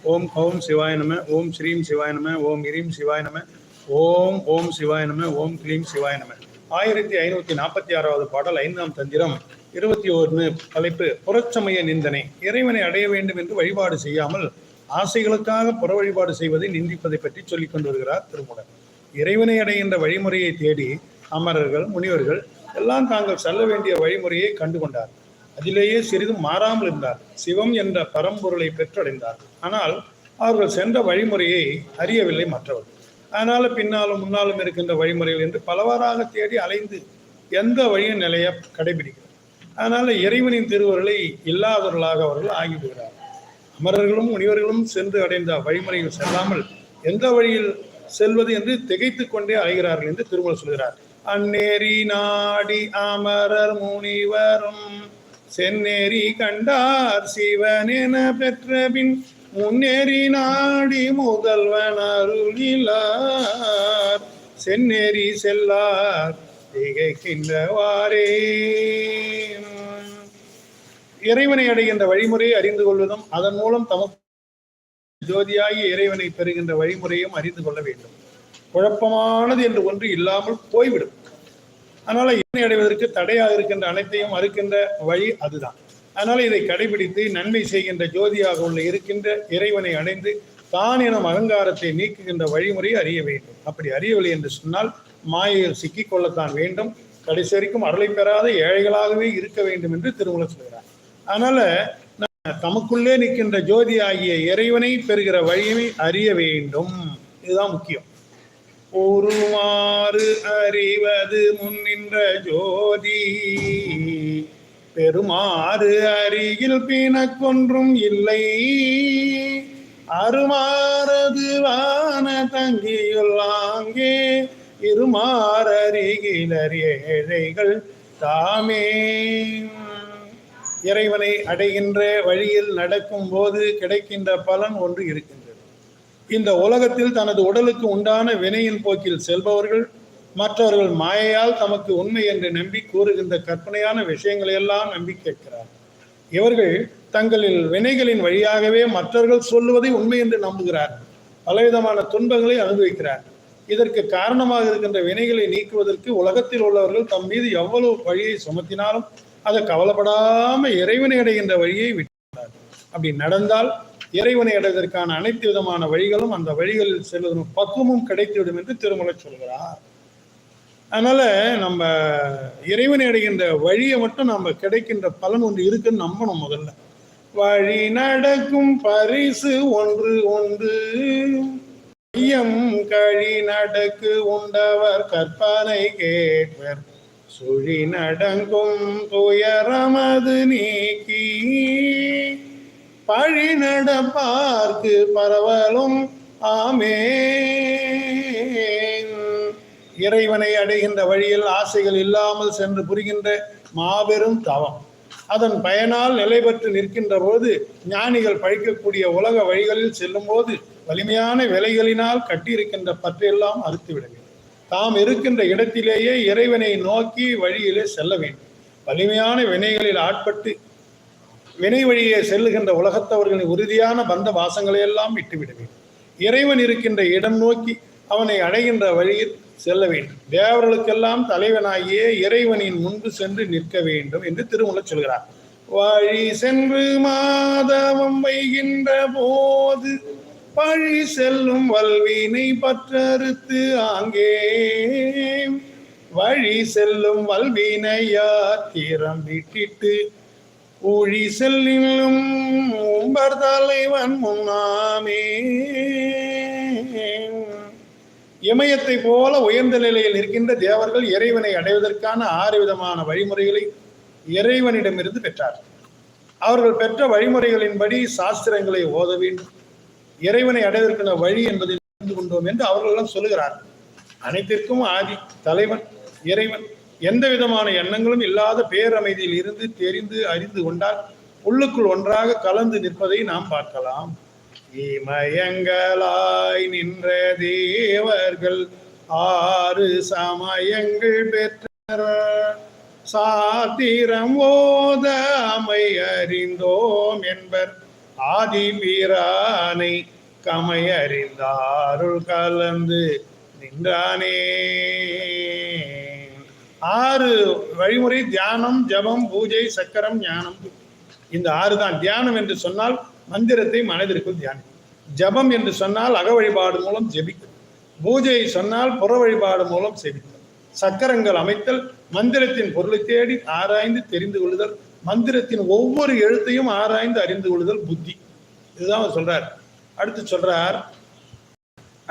ஓம் ஓம் சிவாய நம ஓம் ஸ்ரீம் சிவாய நம ஓம் இரீம் சிவாய நம ஓம் ஓம் சிவாய நம ஓம் கிளீம் சிவாய நம. ஆயிரத்தி ஐநூத்தி நாற்பத்தி ஆறாவது பாடல் ஐந்தாம் தந்திரம் இருபத்தி ஒன்று தலைப்பு புறச்சமய நிந்தனை. இறைவனை அடைய வேண்டும் என்று வழிபாடு செய்யாமல் ஆசைகளுக்காக புற வழிபாடு செய்வதை நிந்திப்பதை பற்றி சொல்லிக் கொண்டு வருகிறார் திருமுடன் இறைவனை அடைகின்ற வழிமுறையை தேடி அமரர்கள் முனிவர்கள் எல்லாம் தாங்கள் செல்ல வேண்டிய வழிமுறையை கண்டு கொண்டார் அதிலேயே சிறிதும் மாறாமல் இருந்தார் சிவம் என்ற பரம்பொருளை பெற்றடைந்தார். ஆனால் அவர்கள் சென்ற வழிமுறையை அறியவில்லை மற்றவர்கள் அதனால பின்னாலும் முன்னாலும் இருக்கின்ற வழிமுறைகள் என்று பலவாறாக தேடி அலைந்து எந்த வழியும் நிலைய கடைபிடிக்கிறார். அதனால இறைவனின் திருவருளை இல்லாதவர்களாக அவர்கள் ஆகிவிடுகிறார். அமரர்களும் முனிவர்களும் சென்று அடைந்த வழிமுறையில் செல்லாமல் எந்த வழியில் செல்வது என்று திகைத்து கொண்டே அலைகிறார்கள் என்று திருமலை சொல்கிறார். அந்நேரி நாடி அமரர் முனிவரும் செந்நேரி கண்டார் சிவன் என பெற்ற பின் முன்னேறி நாடி முதல்வன் அருளிலார். செந்நேரி செல்லார் திகைக்கின்றவாறே இறைவனை அடைகின்ற வழிமுறையை அறிந்து கொள்வதும் அதன் மூலம் தமக்கு ஜோதியாகி இறைவனை பெறுகின்ற வழிமுறையும் அறிந்து கொள்ள வேண்டும். குழப்பமானது என்று ஒன்று இல்லாமல் போய்விடும். அதனால இணை அடைவதற்கு தடையாக இருக்கின்ற அனைத்தையும் அறுக்கின்ற வழி அதுதான். அதனால இதை கடைபிடித்து நன்மை செய்கின்ற ஜோதியாக உள்ள இருக்கின்ற இறைவனை அடைந்து தான் எனும் அகங்காரத்தை நீக்குகின்ற வழிமுறையை அறிய வேண்டும். அப்படி அறியவில்லை என்று சொன்னால் மாயையில் சிக்கிக்கொள்ளத்தான் வேண்டும். கடைசி வரைக்கும் அருளை பெறாத ஏழைகளாகவே இருக்க வேண்டும் என்று திருமூலர் சொல்கிறார். அதனால தமக்குள்ளே நிற்கின்ற ஜோதி ஆகிய இறைவனை பெறுகிற வழியை அறிய வேண்டும். இதுதான் முக்கியம். ஒருமாறு அறிவது முன்னின்ற ஜோதி. பெருமாறு அருகில் பிணக்கொன்றும் இல்லை. அருமாறது வான தங்கியுள்ளாங்கே இருமாறருகிலர் ஏழைகள் தாமே. இறைவனை அடைகின்ற வழியில் நடக்கும் போது கிடைக்கின்ற பலன் ஒன்று இருக்கின்றது இந்த உலகத்தில் தனது உடலுக்கு உண்டான வினையின் போக்கில் செல்பவர்கள் மற்றவர்கள் மாயையால் தமக்கு உண்மை என்று நம்பி கூறுகின்ற கற்பனையான விஷயங்களை எல்லாம் நம்பி கேட்கிறார். இவர்கள் தங்களில் வினைகளின் வழியாகவே மற்றவர்கள் சொல்லுவதை உண்மை என்று நம்புகிறார். பலவிதமான துன்பங்களை அனுபவிக்கிறார். இதற்கு காரணமாக இருக்கின்ற வினைகளை நீக்குவதற்கு உலகத்தில் உள்ளவர்கள் தம் மீது எவ்வளவு வழியை சுமத்தினாலும் அதை கவலைப்படாம இறைவனை அடைகின்ற வழியை விட்டார் அப்படி நடந்தால் இறைவனை அடைவதற்கான அனைத்து விதமான வழிகளும் அந்த வழிகளில் செல்வதும் பக்குவமும் கிடைத்துவிடும் என்று திருமலை சொல்கிறார். அதனால நம்ம இறைவனை அடைகின்ற வழியை மட்டும் நம்ம கிடைக்கின்ற பலன் ஒன்று இருக்குன்னு நம்பணும் முதல்ல. வழி நடக்கும் பரிசு ஒன்று ஒன்று ஐயம் கழி நடக்கு உண்டவர் கற்பனை கேட்பர் சுழி நடங்கும் துயரமது நீக்கி. பழி நடப்பார்க்கு பரவலும் ஆமே இறைவனை அடைகின்ற வழியில் ஆசைகள் இல்லாமல் சென்று புரிகின்ற மாபெரும் தவம். அதன் பயனால் நிலை பெற்று நிற்கின்ற போது ஞானிகள் பழிக்கக்கூடிய உலக வழிகளில் செல்லும் போது வலிமையான விலைகளினால் கட்டியிருக்கின்ற பற்றையெல்லாம் அறுத்துவிட தாம் இருக்கின்ற இடத்திலேயே இறைவனை நோக்கி வழியிலே செல்ல வேண்டும். வலிமையான வினைகளில் ஆட்பட்டு வினை வழியே செல்லுகின்ற உலகத்தவர்களின் உறுதியான பந்த வாசங்களை எல்லாம் விட்டுவிட வேண்டும் இறைவன் இருக்கின்ற இடம் நோக்கி அவனை அடைகின்ற வழியில் செல்ல வேண்டும். தேவர்களுக்கெல்லாம் தலைவனாகியே இறைவனின் முன்பு சென்று நிற்க வேண்டும் என்று திருமூலர் சொல்கிறார். வழி சென்று மாதவம் வைகின்ற போது பழி செல்லும் வல்வினை பற்றறுத்து ஆங்கே வழி செல்லும் வல்வினையா தீரம் விட்டிட்டு ஊழி செல்லும் உம்பர் தலைவன் முன்னாமே. இமயத்தை போல உயர்ந்த நிலையில் இருக்கின்ற தேவர்கள் இறைவனை அடைவதற்கான ஆறு விதமான வழிமுறைகளை இறைவனிடமிருந்து பெற்றார். அவர்கள் பெற்ற வழிமுறைகளின்படி சாஸ்திரங்களை ஓத வேண்டும். இறைவனை அடைவதற்கான வழி என்பதை கொண்டோம் என்று அவர்களெல்லாம் சொல்லுகிறார் அனைத்திற்கும் ஆதி தலைவன் இறைவன். எந்த விதமான எண்ணங்களும் இல்லாத பேரமைதியில் இருந்து தெரிந்து அறிந்து கொண்டால் உள்ளுக்குள் ஒன்றாக கலந்து நிற்பதை நாம் பார்க்கலாம். இமயங்களாய் நின்ற தேவர்கள் ஆறு சமயங்கள் பெற்ற சாத்திரம் ஓத அமை அறிந்தோம் என்பர். ஆதி வீரானை கமையறிந்தாருள் கலந்து நின்றானே. ஆறு வழிமுறை தியானம் ஜபம் பூஜை சக்கரம் ஞானம். இந்த ஆறு தான். தியானம் என்று சொன்னால் மந்திரத்தை மனதிற்குள் தியானம் ஜபம் என்று சொன்னால் அக வழிபாடு மூலம் ஜெபிக்கும். பூஜையை சொன்னால் புற வழிபாடு மூலம் செபித்தல். சக்கரங்கள் அமைத்தல் மந்திரத்தின் பொருளை தேடி ஆராய்ந்து தெரிந்து கொள்ளுதல் மந்திரத்தின் ஒவ்வொரு எழுத்தையும் ஆராய்ந்து அறிந்து கொள்ளுதல் புத்தி. இதுதான் அவர் சொல்றார். அடுத்து சொல்றார்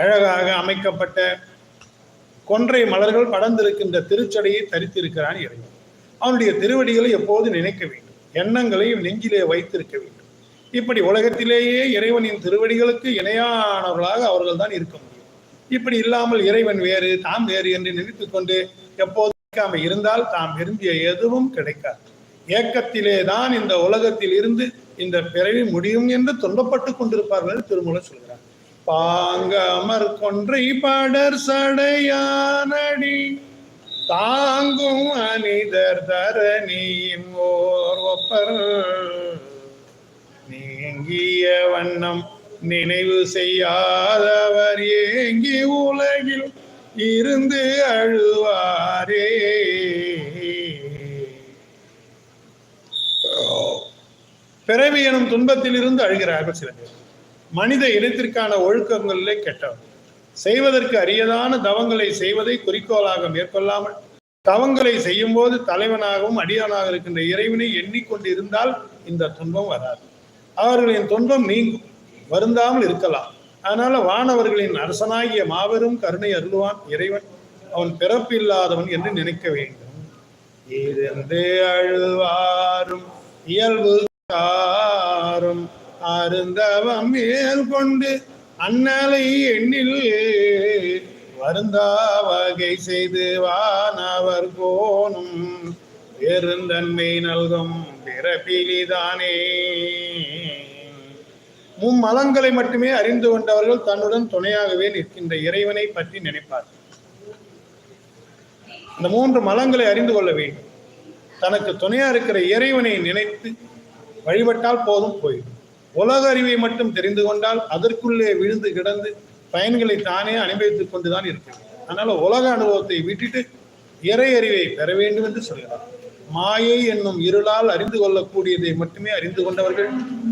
அழகாக அமைக்கப்பட்ட கொன்றை மலர்கள் படர்ந்திருக்கின்ற திருச்சடையை தரித்திருக்கிறான் இறைவன். அவனுடைய திருவடிகளை எப்போது நினைக்க வேண்டும்? எண்ணங்களை நெஞ்சிலே வைத்திருக்க வேண்டும். இப்படி உலகத்திலேயே இறைவனின் திருவடிகளுக்கு இணையானவர்களாக அவர்கள் தான் இருக்க முடியும். இப்படி இல்லாமல் இறைவன் வேறு தாம் வேறு என்று நினைத்து கொண்டு எப்போது இருந்தால் தாம் விரும்பிய எதுவும் கிடைக்காது. ஏக்கத்திலே தான் இந்த உலகத்தில் இருந்து இந்த பிறவி முடியும் என்று துன்பப்பட்டு கொண்டிருப்பார்கள் திருமூலம் சொல்கிறார். பாங்கமர் கொன்றை படர் சடையானடி. தாங்கும் அனிதர் தரணியின் ஓர் ஒப்பர். நீங்கிய வண்ணம் நினைவு செய்யாதவர் ஏங்கி உலகில் இருந்து அழுவாரே. பிறவி எனும் துன்பத்தில் இருந்து அழுகிறார்கள் சில பேர். மனித இனத்திற்கான ஒழுக்கங்களிலே கெட்டவர் செய்வதற்கு அரியதான தவங்களை செய்வதை குறிக்கோளாக மேற்கொள்ளாமல் தவங்களை செய்யும் போது தலைவனாகவும் அடியானாக இருக்கின்ற இறைவனை எண்ணிக்கொண்டு இருந்தால் இந்த துன்பம் வராது. அவர்களின் துன்பம் நீங்கும் வருந்தாமல் இருக்கலாம். அதனால வானவர்களின் அரசனாகிய மாபெரும் கருணை அருள்வான் இறைவன். அவன் பிறப்பில்லாதவன் என்று நினைக்க வேண்டும். இருந்து அழுவாரும் இயல்பு காரும் அருந்தவம் மேல் கொண்டு அண்ணலை எண்ணில் வருந்தா வகை செய்து வானவர் கோணும் பெருந்தன்மை நல்கும் பிறப்பிலிதானே. மும்மலங்களை மட்டுமே அறிந்து கொண்டவர்கள் தன்னுடன் துணையாகவே நிற்கின்ற இறைவனை பற்றி நினைப்பார். இந்த மூன்று மலங்களை அறிந்து கொள்ள வேண்டும். தனக்கு துணையா இருக்கிற இறைவனை நினைத்து வழிபட்டால் போதும் போயிடும். உலக அறிவை மட்டும் தெரிந்து கொண்டால் அதற்குள்ளே விழுந்து கிடந்து பயன்களை தானே அனுபவித்துக் கொண்டுதான் இருக்க அதனால உலக அனுபவத்தை விட்டுட்டு இறை அறிவை பெற வேண்டும் என்று சொல்கிறார் மாயை என்னும் இருளால் அறிந்து கொள்ளக்கூடியதை மட்டுமே அறிந்து கொண்டவர்கள்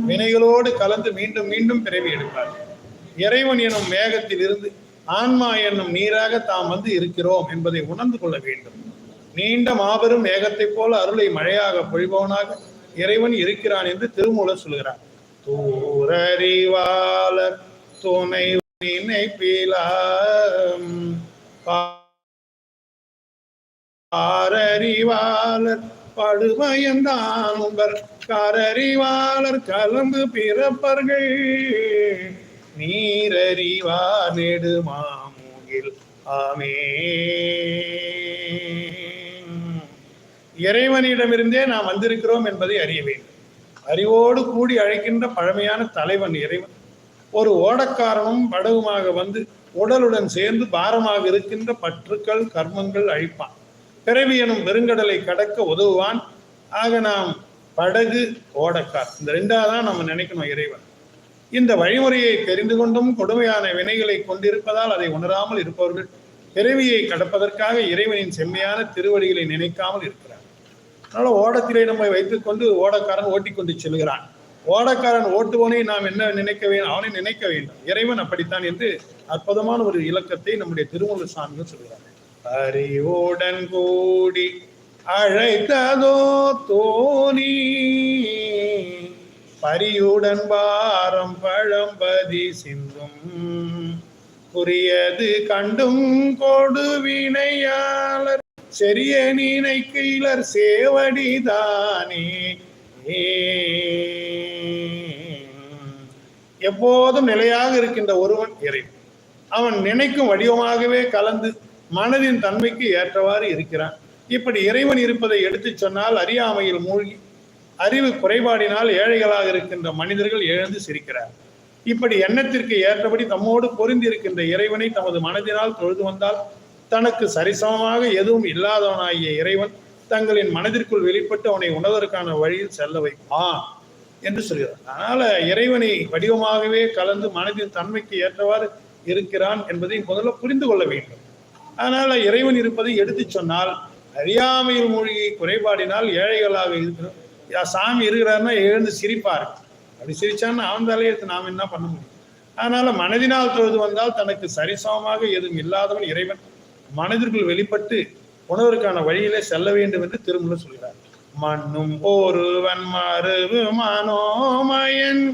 வினைகளோடு கலந்து மீண்டும் மீண்டும் பிறவி எடுப்பார்கள். இறைவன் எனும் மேகத்தில் இருந்து ஆன்மா என்னும் நீராக தாம் வந்து இருக்கிறோம் என்பதை உணர்ந்து கொள்ள வேண்டும். நீண்ட மாபெரும் மேகத்தைப் போல அருளை மழையாக பொழிபவனாக இறைவன் இருக்கிறான் என்று திருமூலர் சொல்கிறார். தூரறிவாளர் துணை நினைப்பிலாம். காரறிவாளர் படுமயந்தான் உங்கள் கரறிவாளர் கலந்து பிறப்பர்கள். நீரறிவா நெடுமாமுகில் ஆமே இறைவனிடமிருந்தே நாம் வந்திருக்கிறோம் என்பதை அறிய வேண்டும். அறிவோடு கூடி அழைக்கின்ற பழமையான தலைவன் இறைவன். ஒரு ஓடக்காரனும் படகுமாக வந்து உடலுடன் சேர்ந்து பாரமாக இருக்கின்ற பற்றுக்கள் கர்மங்கள் அழிப்பான். பிறவி எனும் பெருங்கடலை கடக்க உதவுவான். ஆக நாம் படகு ஓடக்கார். இந்த ரெண்டாக தான் நம்ம நினைக்கணும் இறைவன். இந்த வழிமுறையை தெரிந்து கொண்டும் கொடுமையான வினைகளை கொண்டிருப்பதால் அதை உணராமல் இருப்பவர்கள் பிறவியை கடப்பதற்காக இறைவனின் செம்மையான திருவடிகளை நினைக்காமல் இருக்கிறார் அதனால ஓடத்திலே நம்மை வைத்துக்கொண்டு ஓடக்காரன் ஓட்டிக்கொண்டு செல்கிறான். ஓடக்காரன் ஓட்டுவனை நாம் என்ன நினைக்க வேண்டும் அவனை நினைக்க வேண்டும். இறைவன் அப்படித்தான் என்று அற்புதமான ஒரு இலக்கத்தை நம்முடைய திருமூல சாமியும் சொல்கிறார் அறிவுடன் கூடி அழைத்ததோ தோணி பரியுடன் பாரம் பழம்பதி சிந்தும் புரியது கண்டும் கொடுவினையாளர் செரிய நினைக்கீழர் சேவடிதானே எப்போதும் நிலையாக இருக்கின்ற ஒருவன் இறைவன். அவன் நினைக்கும் வடிவமாகவே கலந்து மனதின் தன்மைக்கு ஏற்றவாறு இருக்கிறான். இப்படி இறைவன் இருப்பதை எடுத்துச் சொன்னால் அறியாமையில் மூழ்கி அறிவு குறைபாடினால் ஏழைகளாக இருக்கின்ற மனிதர்கள் எழுந்து சிரிக்கிறார். இப்படி எண்ணத்திற்கு ஏற்றபடி தம்மோடு பொருந்தி இருக்கின்ற இறைவனை தமது மனதினால் தொழுது வந்தால் தனக்கு சரிசமமாக எதுவும் இல்லாதவனாகிய இறைவன் தங்களின் மனதிற்குள் வெளிப்பட்டு அவனை உணர்வதற்கான வழியில் செல்ல வைப்பான் என்று சொல்கிறார். அதனால இறைவனை வடிவமாகவே கலந்து மனதின் தன்மைக்கு ஏற்றவாறு இருக்கிறான் என்பதை முதல்ல புரிந்து கொள்ள வேண்டும். அதனால இறைவன் இருப்பதை எடுத்துச் சொன்னால் அறியாமையில் மூழ்கி குறைபாடினால் ஏழைகளாக இருக்கிறோம். சாமி இருக்கிறாருன்னா எழுந்து சிரிப்பார். அப்படி சிரிச்சான்னா அவன் தலையெடுத்து நாம் என்ன பண்ண முடியும்? அதனால மனதினால் தொழுது வந்தால் தனக்கு சரிசமமாக எதுவும் இல்லாதவன் இறைவன். மனதிற்குள் வெளிப்பட்டு உணவருக்கான வழியிலே செல்ல வேண்டும் என்று திருமணம் சொல்கிறார். மண்ணும் ஒருவன் மறுவு மனோமயன்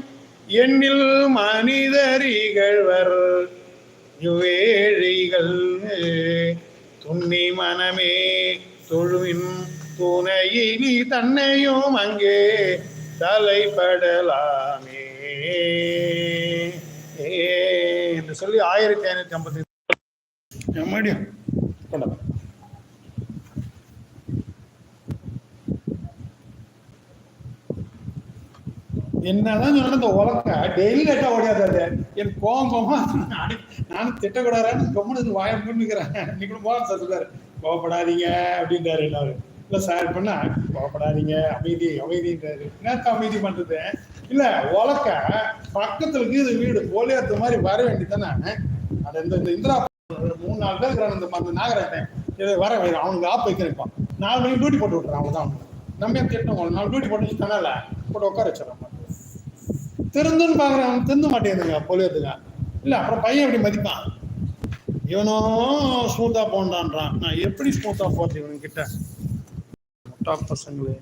எண்ணில் மனிதரிகழ்வர். இவ்வேழிகள் துண்ணி மனமே தொழுவின் துணையிலி தன்னையும் அங்கே தலைப்படலாமே. என்று சொல்லி ஆயிரத்தி ஐநூத்தி ஐம்பத்தி மறுபடியும் கொண்டாங்க என்னதான் சொன்ன இந்த உலக டெய்லி கட்ட ஓடியாதாது என் கோவம் கோமா நானும் திட்டக்கூடாதுன்னு கம்முனு வாய பண்ணிக்கிறேன் இன்னைக்கு கூட மோகன் சார் சொல்றாரு. கோவப்படாதீங்க அப்படின்றாரு எல்லாரும். இல்ல சார் பண்ணா கோவப்படாதீங்க அமைதி அமைதின்றாரு. என்னத்த அமைதி பண்றது? இல்ல உலக்க பக்கத்துல இருக்குது வீடு போலியாத்த மாதிரி வர வேண்டியதானே அது இந்த இந்திரா மூணு நாலு பேர் இருக்கிறாங்க இந்த அந்த நாகராஜன். இதை வர வை, அவனுக்கு ஆப் வைக்கிறப்பான் நாலு மணிக்கு டியூட்டி போட்டு விட்றான் அவன் தான் நம்ம ஏன் திட்டம் நாலு டியூட்டி போட்டு தனால போட்டு உட்கார வச்சிடறான். திருந்துன்னு பாக்குறான் திருந்து மாட்டேங்குதுங்க பொலியத்துங்க இல்ல அப்புறம் பையன் எப்படி மதிப்பான்? இவனும் ஸ்மூத்தா போண்டான்றான். நான் எப்படி ஸ்மூத்தா போறது இவனுக்கிட்ட முட்டா பசங்களே